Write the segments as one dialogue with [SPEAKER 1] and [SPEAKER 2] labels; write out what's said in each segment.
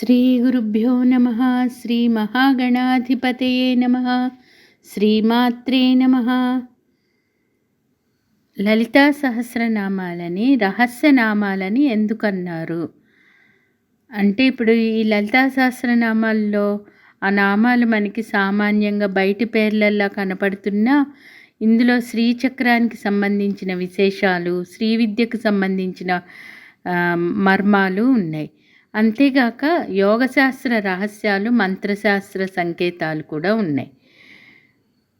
[SPEAKER 1] శ్రీగురుభ్యో నమ. శ్రీ మహాగణాధిపతయే నమ. శ్రీమాత్రే నమ. లలితా సహస్రనామాలని రహస్యనామాలని ఎందుకన్నారు? అంటే ఇప్పుడు ఈ లలితా సహస్రనామాల్లో ఆ నామాలు మనకి సామాన్యంగా బయటి పేర్లల్లా కనపడుతున్నా ఇందులో శ్రీచక్రానికి సంబంధించిన విశేషాలు శ్రీ విద్యకు సంబంధించిన మర్మాలు ఉన్నాయి. అంతేగాక యోగశాస్త్ర రహస్యాలు మంత్రశాస్త్ర సంకేతాలు కూడా ఉన్నాయి.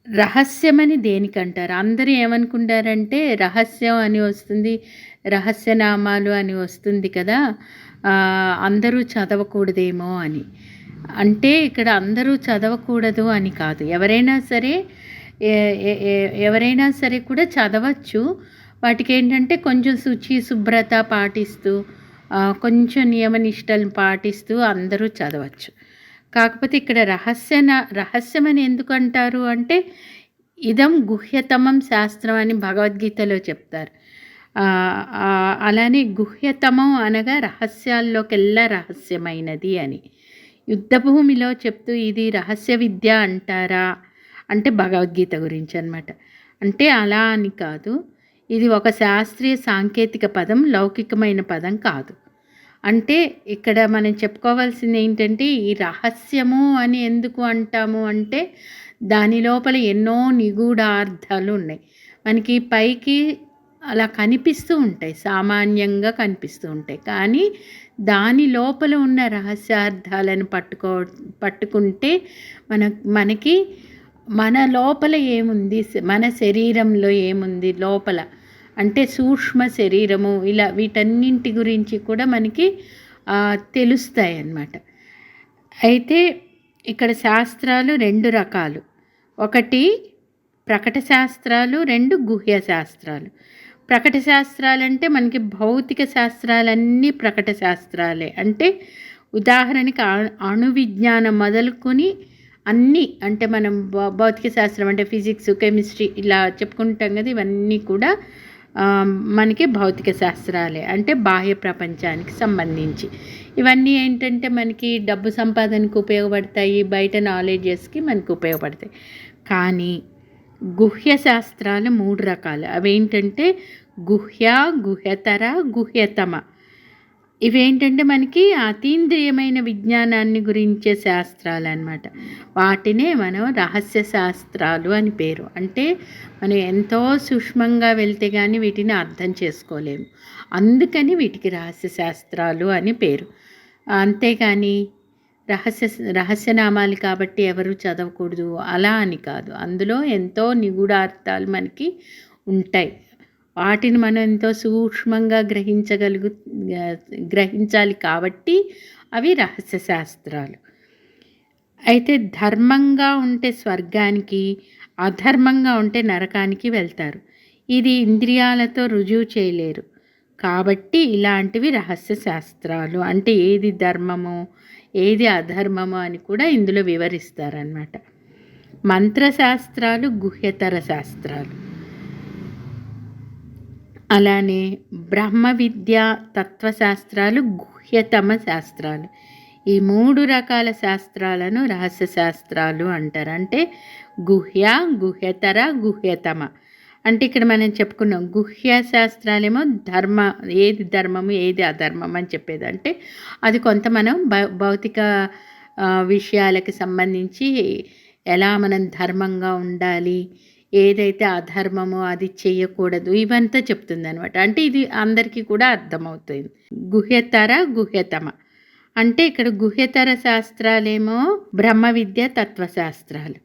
[SPEAKER 1] రహస్యమని దేనికంటారు? అందరూ ఏమనుకుంటారంటే రహస్యం అని వస్తుంది రహస్యనామాలు అని వస్తుంది కదా అందరూ చదవకూడదేమో అని. అంటే ఇక్కడ అందరూ చదవకూడదు అని కాదు. ఎవరైనా సరే ఎవరైనా సరే కూడా చదవచ్చు. వాటికి ఏంటంటే కొంచెం శుచి శుభ్రత పాటిస్తూ కొంచెం కొంచెం నియమనిష్టలు పాటిస్తూ అందరూ చదవచ్చు. కాకపోతే ఇక్కడ రహస్యన రహస్యం అని ఎందుకు అంటారు అంటే ఇదం గుహ్యతమం శాస్త్రం అని భగవద్గీతలో చెప్తారు. అలానే గుహ్యతమం అనగా రహస్యాల్లోకెల్లా రహస్యమైనది అని. యుద్ధభూమిలో చెప్తూ ఇది రహస్య విద్య అంటారా? అంటే భగవద్గీత గురించి అనమాట అంటే అలా అని కాదు. ఇది ఒక శాస్త్రీయ సాంకేతిక పదం లౌకికమైన పదం కాదు. అంటే ఇక్కడ మనం చెప్పుకోవాల్సింది ఏంటంటే ఈ రహస్యము అని ఎందుకు అంటాము అంటే దాని లోపల ఎన్నో నిగూఢార్థాలు ఉన్నాయి. మనకి పైకి అలా కనిపిస్తూ ఉంటాయి సామాన్యంగా కనిపిస్తూ ఉంటాయి. కానీ దాని లోపల ఉన్న రహస్యార్థాలను పట్టుకో పట్టుకుంటే మన మనకి మన లోపల ఏముంది మన శరీరంలో ఏముంది లోపల? అంటే సూక్ష్మ శరీరము ఇలా వీటన్నింటి గురించి కూడా మనకి తెలుస్తాయి అన్నమాట. అయితే ఇక్కడ శాస్త్రాలు రెండు రకాలు. ఒకటి ప్రకట శాస్త్రాలు రెండు గుహ్య శాస్త్రాలు. ప్రకట శాస్త్రాలు అంటే మనకి భౌతిక శాస్త్రాలన్నీ ప్రకట శాస్త్రాలే. అంటే ఉదాహరణకి అణు- అణు విజ్ఞానం మొదలుకొని అన్నీ అంటే మనం భౌ- భౌతిక శాస్త్రం అంటే ఫిజిక్స్ కెమిస్ట్రీ ఇలా చెప్పుకుంటాం కదా ఇవన్నీ కూడా మనకి భౌతిక శాస్త్రాలే అంటే బాహ్య ప్రపంచానికి సంబంధించి. ఇవన్నీ ఏంటంటే మనకి డబ్బు సంపాదనకు ఉపయోగపడతాయి బయట నాలెడ్జెస్కి మనకు ఉపయోగపడతాయి. కానీ గుహ్య శాస్త్రాలు మూడు రకాలు. అవేంటంటే గుహ్య గుహ్యతర గుహ్యతమ. ఇవేంటంటే మనకి అతీంద్రియమైన విజ్ఞానాన్ని గురించే శాస్త్రాలు అన్నమాట వాటినే మనం రహస్య శాస్త్రాలు అని పేరు. అంటే మనం ఎంతో సూక్ష్మంగా వెళ్తే కానీ వీటిని అర్థం చేసుకోలేము. అందుకని వీటికి రహస్య శాస్త్రాలు అని పేరు. అంతేగాని రహస్య రహస్యనామాలు కాబట్టి ఎవరు చదవకూడదు? అలా అని కాదు. అందులో ఎంతో నిగూఢార్థాలు మనకి ఉంటాయి. వాటిని మనం ఎంతో సూక్ష్మంగా గ్రహించగలుగు గ్రహించాలి కాబట్టి అవి రహస్య శాస్త్రాలు. అయితే ధర్మంగా ఉంటే స్వర్గానికి అధర్మంగా ఉంటే నరకానికి వెళ్తారు. ఇది ఇంద్రియాలతో రుజువు చేయలేరు. కాబట్టి ఇలాంటివి రహస్య శాస్త్రాలు. అంటే ఏది ధర్మము ఏది అధర్మము అని కూడా ఇందులో వివరిస్తారనమాట మంత్రశాస్త్రాలు గుహ్యతర శాస్త్రాలు. అలానే బ్రహ్మ విద్య తత్వశాస్త్రాలు గుహ్యతమ శాస్త్రాలు. ఈ మూడు రకాల శాస్త్రాలను రహస్య శాస్త్రాలు అంటారు. అంటే గుహ్య గుహ్యతర గుహ్యతమ. అంటే ఇక్కడ మనం చెప్పుకున్నాం గుహ్య శాస్త్రాలేమో ధర్మ ఏది ధర్మము ఏది అధర్మం అని చెప్పేది అంటే అది కొంత మనం భౌ- భౌతిక విషయాలకు సంబంధించి ఎలా మనం ధర్మంగా ఉండాలి ఏదైతే అధర్మమో అది చేయకూడదు ఇవంతా చెప్తుందనమాట అంటే ఇది అందరికీ కూడా అర్థమవుతుంది. గుహ్యతర గుహ్యతమ. అంటే ఇక్కడ గుహ్యతర శాస్త్రాలేమో బ్రహ్మ విద్య తత్వశాస్త్రాలు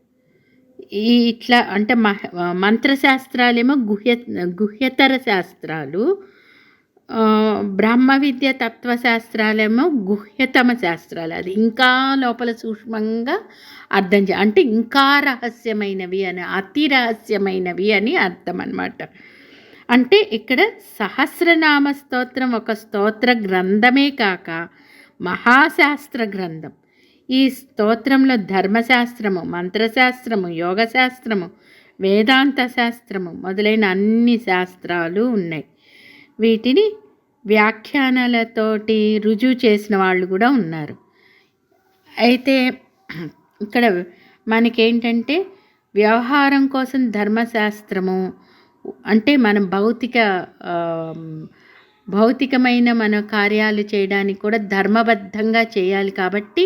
[SPEAKER 1] ఈ ఇట్లా అంటే మహ మంత్రశాస్త్రాలేమో గుహ్య గుహ్యతర శాస్త్రాలు బ్రహ్మ విద్య తత్వశాస్త్రాలేమో గుహ్యతమ శాస్త్రాలు. అది ఇంకా లోపల సూక్ష్మంగా అర్థం చే అంటే ఇంకా రహస్యమైనవి అని అతి రహస్యమైనవి అని అర్థం అనమాట అంటే ఇక్కడ సహస్రనామ స్తోత్రం ఒక స్తోత్ర గ్రంథమే కాక మహాశాస్త్ర గ్రంథం. ఈ స్తోత్రంలో ధర్మశాస్త్రము మంత్రశాస్త్రము యోగశాస్త్రము వేదాంత శాస్త్రము మొదలైన అన్ని శాస్త్రాలు ఉన్నాయి. వీటిని వ్యాఖ్యానాలతోటి రుజువు చేసిన వాళ్ళు కూడా ఉన్నారు. అయితే ఇక్కడ మనకేంటంటే వ్యవహారం కోసం ధర్మశాస్త్రము అంటే మనం భౌతిక భౌతికమైన మన కార్యాలు చేయడానికి కూడా ధర్మబద్ధంగా చేయాలి కాబట్టి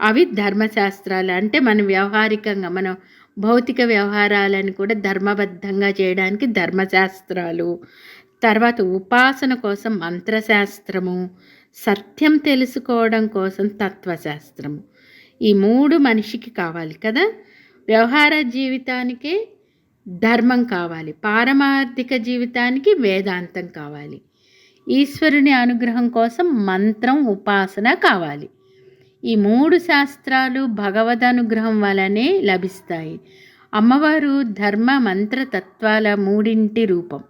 [SPEAKER 1] అవి ధర్మశాస్త్రాలు. అంటే మన వ్యవహారికంగా మనం భౌతిక వ్యవహారాలను కూడా ధర్మబద్ధంగా చేయడానికి ధర్మశాస్త్రాలు తర్వాత ఉపాసన కోసం మంత్రశాస్త్రము సత్యం తెలుసుకోవడం కోసం తత్వశాస్త్రము. ఈ మూడు మనిషికి కావాలి కదా? వ్యవహార జీవితానికి ధర్మం కావాలి. పారమార్థిక జీవితానికి వేదాంతం కావాలి. ఈశ్వరుని అనుగ్రహం కోసం మంత్రం ఉపాసన కావాలి. ఈ మూడు శాస్త్రాలు భగవద్ అనుగ్రహం వలనే లభిస్తాయి. అమ్మవారు ధర్మ మంత్ర తత్వాల మూడింటి రూపం.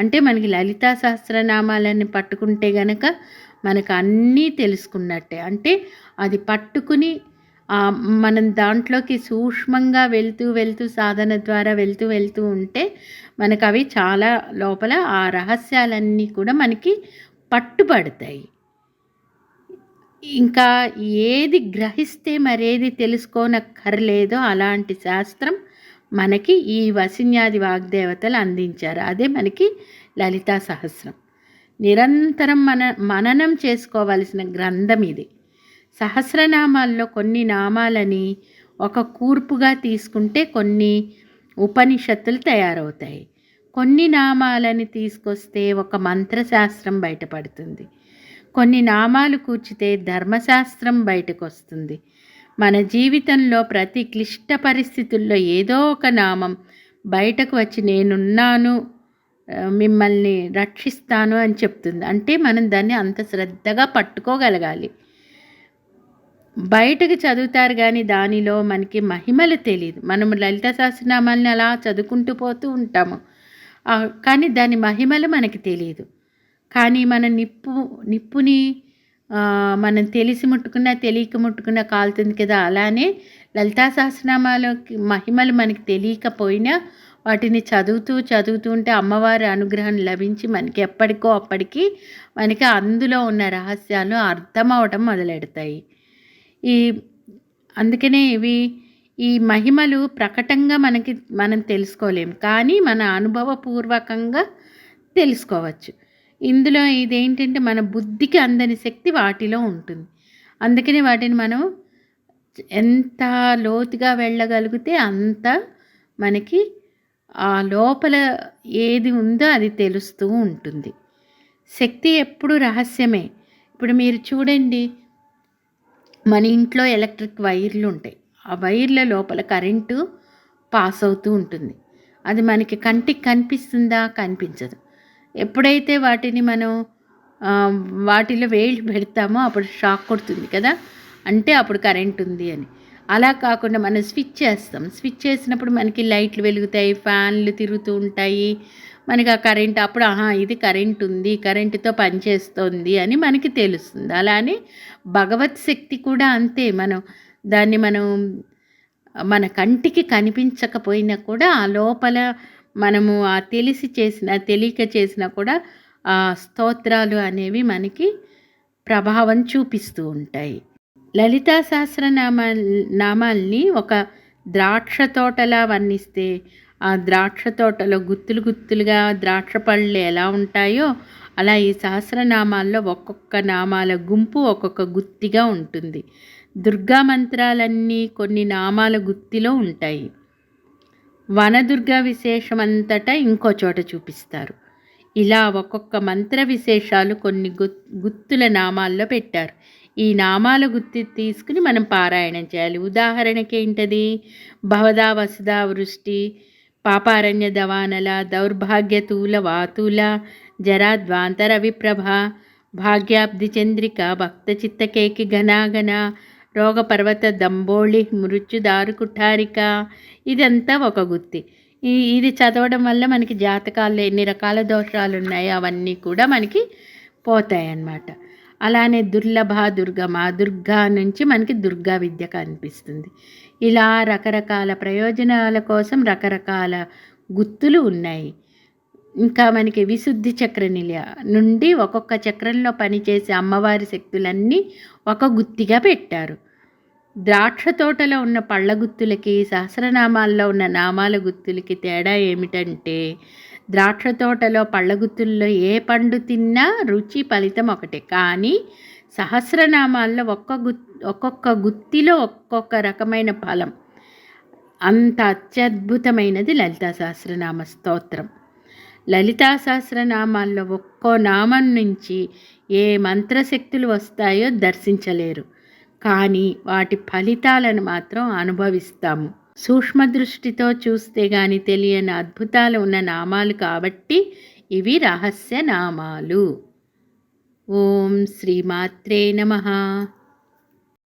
[SPEAKER 1] అంటే మనకి లలితా సహస్రనామాలని పట్టుకుంటే గనక మనకు అన్నీ తెలుసుకున్నట్టే. అంటే అది పట్టుకుని మనం దాంట్లోకి సూక్ష్మంగా వెళ్తూ వెళ్తూ సాధన ద్వారా వెళ్తూ వెళ్తూ ఉంటే మనకు అవి చాలా లోపల ఆ రహస్యాలన్నీ కూడా మనకి పట్టుబడతాయి. ఇంకా ఏది గ్రహిస్తే మరేది తెలుసుకోనక్కర్లేదో అలాంటి శాస్త్రం మనకి ఈ వసిన్యాది వాగ్దేవతలు అందించారు. అదే మనకి లలితా సహస్రం. నిరంతరం మన మననం చేసుకోవలసిన గ్రంథం ఇది. సహస్రనామాల్లో కొన్ని నామాలని ఒక కూర్పుగా తీసుకుంటే కొన్ని ఉపనిషత్తులు తయారవుతాయి. కొన్ని నామాలని తీసుకొస్తే ఒక మంత్రశాస్త్రం బయటపడుతుంది. కొన్ని నామాలు కూర్చితే ధర్మశాస్త్రం బయటకు వస్తుంది మన జీవితంలో ప్రతి క్లిష్ట పరిస్థితుల్లో ఏదో ఒక నామం బయటకు వచ్చి నేనున్నాను మిమ్మల్ని రక్షిస్తాను అని చెప్తుంది. అంటే మనం దాన్ని అంత శ్రద్ధగా పట్టుకోగలగాలి. బయటకు చదువుతారు కానీ దానిలో మనకి మహిమలు తెలియదు మనం లలిత సహస్రనామాలని అలా చదువుకుంటూ పోతూ ఉంటాము. కానీ దాని మహిమలు మనకి తెలియదు కానీ మన నిప్పు నిప్పుని మనం తెలిసి ముట్టుకున్నా తెలియక ముట్టుకున్నా కాలుతుంది కదా. అలానే లలితా సహస్రనామాలకి మహిమలు మనకి తెలియకపోయినా వాటిని చదువుతూ చదువుతూ ఉంటే అమ్మవారి అనుగ్రహం లభించి మనకి ఎప్పటికో అప్పటికి మనకి అందులో ఉన్న రహస్యాలు అర్థమవటం మొదలెడతాయి. ఈ అందుకనే ఇవి ఈ మహిమలు ప్రకటంగా మనకి మనం తెలుసుకోలేము కానీ మన అనుభవపూర్వకంగా తెలుసుకోవచ్చు. ఇందులో ఇదేంటంటే మన బుద్ధికి అందని శక్తి వాటిలో ఉంటుంది. అందుకనే వాటిని మనం ఎంత లోతుగా వెళ్ళగలిగితే అంత మనకి ఆ లోపల ఏది ఉందో అది తెలుస్తూ ఉంటుంది. శక్తి ఎప్పుడు రహస్యమే. ఇప్పుడు మీరు చూడండి మన ఇంట్లో ఎలక్ట్రిక్ వైర్లు ఉంటాయి. ఆ వైర్ల లోపల కరెంటు పాస్ అవుతూ ఉంటుంది. అది మనకి కంటికి కనిపిస్తుందా? కనిపించదు. ఎప్పుడైతే వాటిని మనం వాటిలో వేళ్ళు పెడతామో అప్పుడు షాక్ కొడుతుంది కదా. అంటే అప్పుడు కరెంట్ ఉంది అని. అలా కాకుండా మనం స్విచ్ చేస్తాం. స్విచ్ చేసినప్పుడు మనకి లైట్లు వెలుగుతాయి ఫ్యాన్లు తిరుగుతూ ఉంటాయి. మనకి ఆ కరెంట్ అప్పుడు ఆహా ఇది కరెంట్ ఉంది కరెంటుతో పనిచేస్తుంది అని మనకి తెలుస్తుంది. అలానే భగవత్ శక్తి కూడా అంతే. మనం దాన్ని మనం మన కంటికి కనిపించకపోయినా కూడా ఆ లోపల మనము ఆ తెలిసి చేసిన తెలియక చేసినా కూడా ఆ స్తోత్రాలు అనేవి మనకి ప్రభావం చూపిస్తూ ఉంటాయి. లలితా సహస్రనామా నామాల్ని ఒక ద్రాక్ష తోటలా వర్ణిస్తే ఆ ద్రాక్ష తోటలో గుత్తులు గుత్తులుగా ద్రాక్ష పళ్ళు ఎలా ఉంటాయో అలా ఈ సహస్రనామాల్లో ఒక్కొక్క నామాల గుంపు ఒక్కొక్క గుత్తిగా ఉంటుంది. దుర్గా మంత్రాలన్నీ కొన్ని నామాల గుత్తిలో ఉంటాయి. వనదుర్గ విశేషమంతటా ఇంకో చోట చూపిస్తారు. ఇలా ఒక్కొక్క మంత్ర విశేషాలు కొన్ని గుత్తుల నామాల్లో పెట్టారు. ఈ నామాల గుర్తు తీసుకుని మనం పారాయణం చేయాలి. ఉదాహరణకి ఏంటది? భవదా వసుదా వృష్టి పాపారణ్య దవానల దౌర్భాగ్యతూల వాతుల జరాద్వాంతర విప్రభ భాగ్యాబ్ది చంద్రిక భక్త చిత్తకేకి ఘనాఘన రోగపర్వత దంబోళి మృత్యుదారు కుఠారిక ఇదంతా ఒక గుత్తి. ఈ ఇది చదవడం వల్ల మనకి జాతకాల్లో ఎన్ని రకాల దోషాలు ఉన్నాయో అవన్నీ కూడా మనకి పోతాయి అన్నమాట అలానే దుర్లభ దుర్గమ దుర్గా నుంచి మనకి దుర్గా విద్య కనిపిస్తుంది. ఇలా రకరకాల ప్రయోజనాల కోసం రకరకాల గుత్తులు ఉన్నాయి. ఇంకా మనకి విశుద్ధి చక్ర నిలయ నుండి ఒక్కొక్క చక్రంలో పనిచేసే అమ్మవారి శక్తులన్నీ ఒక గుత్తిగా పెట్టారు. ద్రాక్ష తోటలో ఉన్న పళ్ళ గుత్తులకి సహస్రనామాల్లో ఉన్న నామాల గుత్తులకి తేడా ఏమిటంటే ద్రాక్ష తోటలో పళ్ళ గుత్తుల్లో ఏ పండు తిన్నా రుచి ఫలితం ఒకటే. కానీ సహస్రనామాల్లో ఒక్క గు ఒక్కొక్క గుత్తిలో ఒక్కొక్క రకమైన ఫలం. అంత అత్యద్భుతమైనది లలితా సహస్రనామ స్తోత్రం. లలితా సహస్రనామాల్లో ఒక్కో నామం నుంచి ఏ మంత్రశక్తులు వస్తాయో దర్శించలేరు. కానీ వాటి ఫలితాలను మాత్రం అనుభవిస్తాము. సూక్ష్మ దృష్టితో చూస్తే గాని తెలియని అద్భుతాలు ఉన్న నామాలు కాబట్టి ఇవి రహస్య నామాలు ఓం శ్రీమాత్రే నమ.